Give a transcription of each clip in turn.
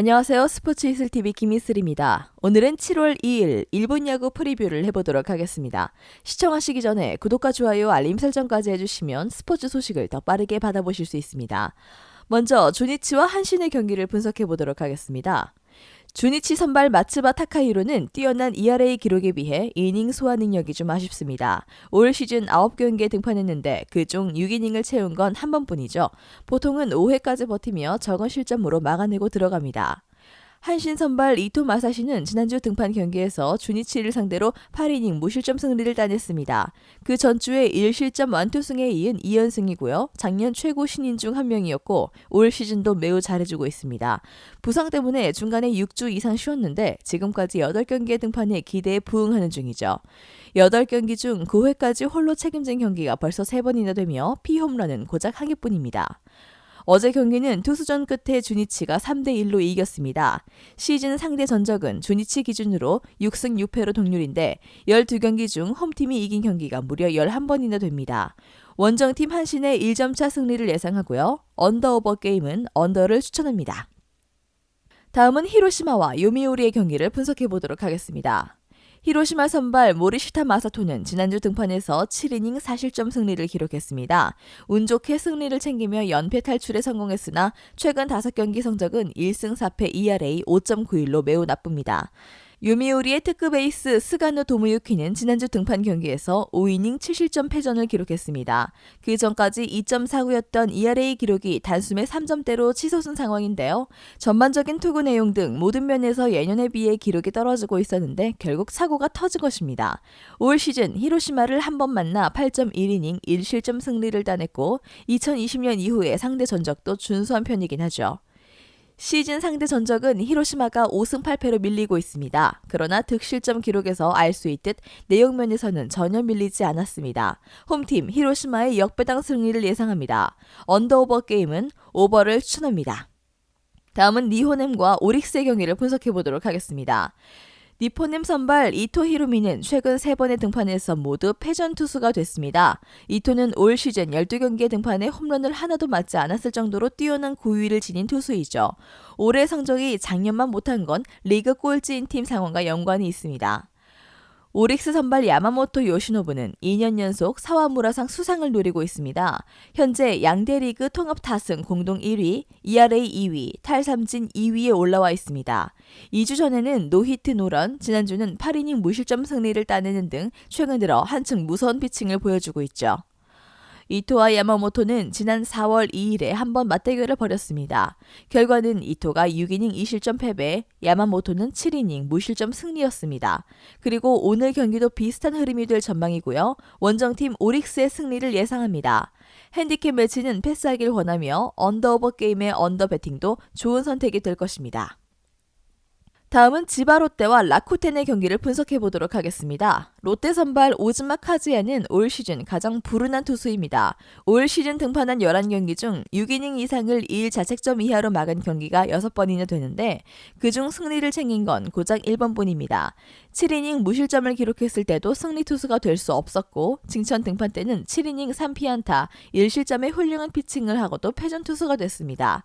안녕하세요. 스포츠 이슬TV 김이슬입니다. 오늘은 7월 2일 일본 야구 프리뷰를 해보도록 하겠습니다. 시청하시기 전에 구독과 좋아요, 알림 설정까지 해주시면 스포츠 소식을 더 빠르게 받아보실 수 있습니다. 먼저 조니치와 한신의 경기를 분석해 보도록 하겠습니다. 주니치 선발 마츠바 타카히로는 뛰어난 ERA 기록에 비해 이닝 소화 능력이 좀 아쉽습니다. 올 시즌 9경기에 등판했는데 그중 6이닝을 채운 건 한 번뿐이죠. 보통은 5회까지 버티며 적은 실점으로 막아내고 들어갑니다. 한신 선발 이토 마사시는 지난주 등판 경기에서 주니치를 상대로 8이닝 무실점 승리를 따냈습니다. 그 전주에 1실점 완투승에 이은 2연승이고요. 작년 최고 신인 중 한 명이었고 올 시즌도 매우 잘해주고 있습니다. 부상 때문에 중간에 6주 이상 쉬었는데 지금까지 8경기에 등판해 기대에 부응하는 중이죠. 8경기 중 9회까지 홀로 책임진 경기가 벌써 3번이나 되며 피홈런은 고작 한 개뿐입니다. 어제 경기는 투수전 끝에 주니치가 3대 1로 이겼습니다. 시즌 상대 전적은 주니치 기준으로 6승 6패로 동률인데 12경기 중 홈팀이 이긴 경기가 무려 11번이나 됩니다. 원정팀 한신의 1점차 승리를 예상하고요. 언더오버 게임은 언더를 추천합니다. 다음은 히로시마와 요미우리의 경기를 분석해 보도록 하겠습니다. 히로시마 선발 모리시타 마사토는 지난주 등판에서 7이닝 4실점 승리를 기록했습니다. 운 좋게 승리를 챙기며 연패 탈출에 성공했으나 최근 5경기 성적은 1승 4패 ERA 5.91로 매우 나쁩니다. 요미우리의 특급 에이스 스가노 도무유키는 지난주 등판 경기에서 5이닝 7실점 패전을 기록했습니다. 그 전까지 2.49였던 ERA 기록이 단숨에 3점대로 치솟은 상황인데요. 전반적인 투구 내용 등 모든 면에서 예년에 비해 기록이 떨어지고 있었는데 결국 사고가 터진 것입니다. 올 시즌 히로시마를 한 번 만나 8.1이닝 1실점 승리를 따냈고 2020년 이후에 상대 전적도 준수한 편이긴 하죠. 시즌 상대 전적은 히로시마가 5승 8패로 밀리고 있습니다. 그러나 득실점 기록에서 알 수 있듯 내용면에서는 전혀 밀리지 않았습니다. 홈팀 히로시마의 역배당 승리를 예상합니다. 언더오버 게임은 오버를 추천합니다. 다음은 니호넴과 오릭스의 경기를 분석해 보도록 하겠습니다. 니포넴 선발 이토 히로미는 최근 3번의 등판에서 모두 패전 투수가 됐습니다. 이토는 올 시즌 12경기에 등판해 홈런을 하나도 맞지 않았을 정도로 뛰어난 고위를 지닌 투수이죠. 올해 성적이 작년만 못한 건 리그 꼴찌인 팀 상황과 연관이 있습니다. 오릭스 선발 야마모토 요시노부는 2년 연속 사와무라상 수상을 노리고 있습니다. 현재 양대 리그 통합 타승 공동 1위, ERA 2위, 탈삼진 2위에 올라와 있습니다. 2주 전에는 노히트 노런, 지난주는 8이닝 무실점 승리를 따내는 등 최근 들어 한층 무서운 피칭을 보여주고 있죠. 이토와 야마모토는 지난 4월 2일에 한 번 맞대결을 벌였습니다. 결과는 이토가 6이닝 2실점 패배, 야마모토는 7이닝 무실점 승리였습니다. 그리고 오늘 경기도 비슷한 흐름이 될 전망이고요. 원정팀 오릭스의 승리를 예상합니다. 핸디캡 매치는 패스하길 원하며 언더오버 게임의 언더 배팅도 좋은 선택이 될 것입니다. 다음은 지바 롯데와 라쿠텐의 경기를 분석해 보도록 하겠습니다. 롯데 선발 오즈마 카즈야는 올 시즌 가장 불운한 투수입니다. 올 시즌 등판한 11경기 중 6이닝 이상을 2일 자책점 이하로 막은 경기가 6번이나 되는데 그중 승리를 챙긴 건 고작 1번뿐입니다. 7이닝 무실점을 기록했을 때도 승리 투수가 될 수 없었고 징천 등판 때는 7이닝 3피안타 1실점의 훌륭한 피칭을 하고도 패전 투수가 됐습니다.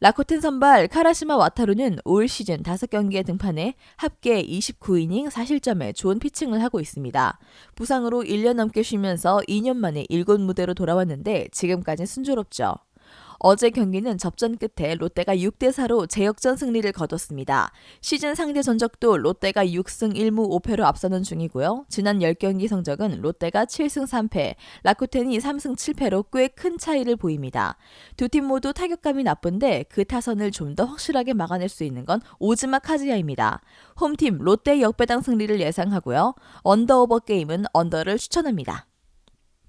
라코텐 선발 카라시마 와타루는 올 시즌 5경기에 등판해 합계 29이닝 4실점에 좋은 피칭을 하고 있습니다. 부상으로 1년 넘게 쉬면서 2년 만에 일곱 무대로 돌아왔는데 지금까지 순조롭죠. 어제 경기는 접전 끝에 롯데가 6대 4로 제역전 승리를 거뒀습니다. 시즌 상대 전적도 롯데가 6승 1무 5패로 앞서는 중이고요. 지난 10경기 성적은 롯데가 7승 3패, 라쿠텐이 3승 7패로 꽤 큰 차이를 보입니다. 두 팀 모두 타격감이 나쁜데 그 타선을 좀 더 확실하게 막아낼 수 있는 건 오즈마 카즈야입니다. 홈팀 롯데 역배당 승리를 예상하고요. 언더오버 게임은 언더를 추천합니다.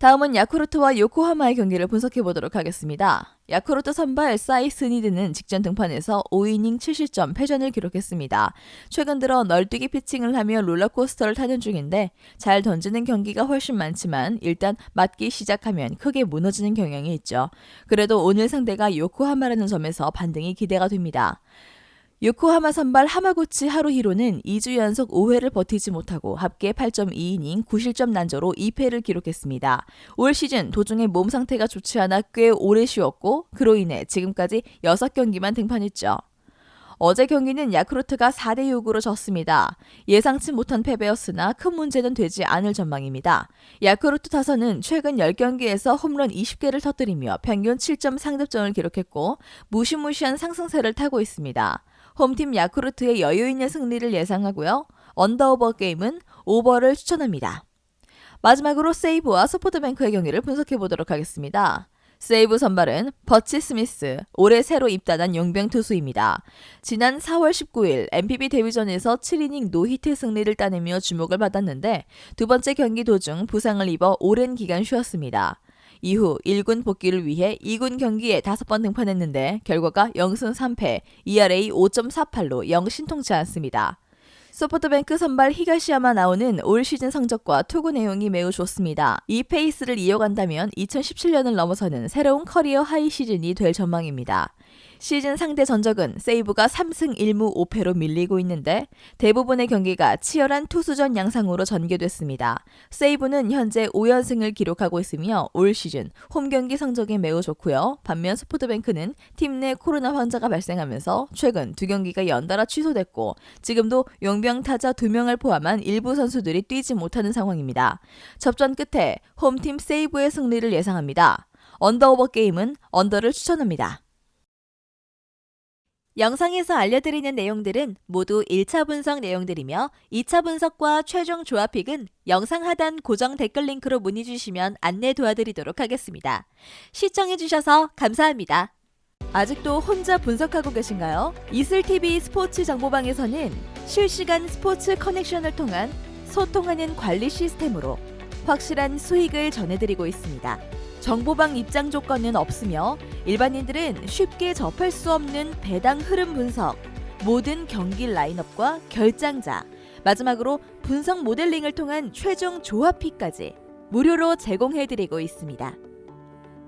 다음은 야쿠르트와 요코하마의 경기를 분석해 보도록 하겠습니다. 야쿠르트 선발 사이 스니드는 직전 등판에서 5이닝 7실점 패전을 기록했습니다. 최근 들어 널뛰기 피칭을 하며 롤러코스터를 타는 중인데 잘 던지는 경기가 훨씬 많지만 일단 맞기 시작하면 크게 무너지는 경향이 있죠. 그래도 오늘 상대가 요코하마라는 점에서 반등이 기대가 됩니다. 요코하마 선발 하마구치 하루히로는 2주 연속 5회를 버티지 못하고 합계 8.2이닝 9실점 난조로 2패를 기록했습니다. 올 시즌 도중에 몸 상태가 좋지 않아 꽤 오래 쉬었고 그로 인해 지금까지 6경기만 등판했죠. 어제 경기는 야쿠르트가 4대 6으로 졌습니다. 예상치 못한 패배였으나 큰 문제는 되지 않을 전망입니다. 야쿠르트 타선은 최근 10경기에서 홈런 20개를 터뜨리며 평균 7점 상득점을 기록했고 무시무시한 상승세를 타고 있습니다. 홈팀 야쿠르트의 여유 있는 승리를 예상하고요. 언더오버 게임은 오버를 추천합니다. 마지막으로 세이브와 소포트뱅크의 경기를 분석해 보도록 하겠습니다. 세이브 선발은 버치 스미스, 올해 새로 입단한 용병 투수입니다. 지난 4월 19일 MPB 데뷔전에서 7이닝 노히트 승리를 따내며 주목을 받았는데 두 번째 경기 도중 부상을 입어 오랜 기간 쉬었습니다. 이후 1군 복귀를 위해 2군 경기에 5번 등판했는데 결과가 0승 3패, ERA 5.48로 영 신통치 않습니다. 소프트뱅크 선발 히가시야마 나오는 올 시즌 성적과 투구 내용이 매우 좋습니다. 이 페이스를 이어간다면 2017년을 넘어서는 새로운 커리어 하이 시즌이 될 전망입니다. 시즌 상대 전적은 세이브가 3승 1무 5패로 밀리고 있는데 대부분의 경기가 치열한 투수전 양상으로 전개됐습니다. 세이브는 현재 5연승을 기록하고 있으며 올 시즌 홈 경기 성적이 매우 좋고요. 반면 스포트뱅크는 팀 내 코로나 환자가 발생하면서 최근 두 경기가 연달아 취소됐고 지금도 용병 타자 2명을 포함한 일부 선수들이 뛰지 못하는 상황입니다. 접전 끝에 홈팀 세이브의 승리를 예상합니다. 언더오버 게임은 언더를 추천합니다. 영상에서 알려드리는 내용들은 모두 1차 분석 내용들이며 2차 분석과 최종 조합픽은 영상 하단 고정 댓글 링크로 문의 주시면 안내 도와드리도록 하겠습니다. 시청해주셔서 감사합니다. 아직도 혼자 분석하고 계신가요? 이슬TV 스포츠 정보방에서는 실시간 스포츠 커넥션을 통한 소통하는 관리 시스템으로 확실한 수익을 전해드리고 있습니다. 정보방 입장 조건은 없으며 일반인들은 쉽게 접할 수 없는 배당 흐름 분석, 모든 경기 라인업과 결장자, 마지막으로 분석 모델링을 통한 최종 조합픽까지 무료로 제공해드리고 있습니다.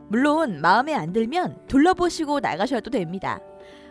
물론 마음에 안 들면 둘러보시고 나가셔도 됩니다.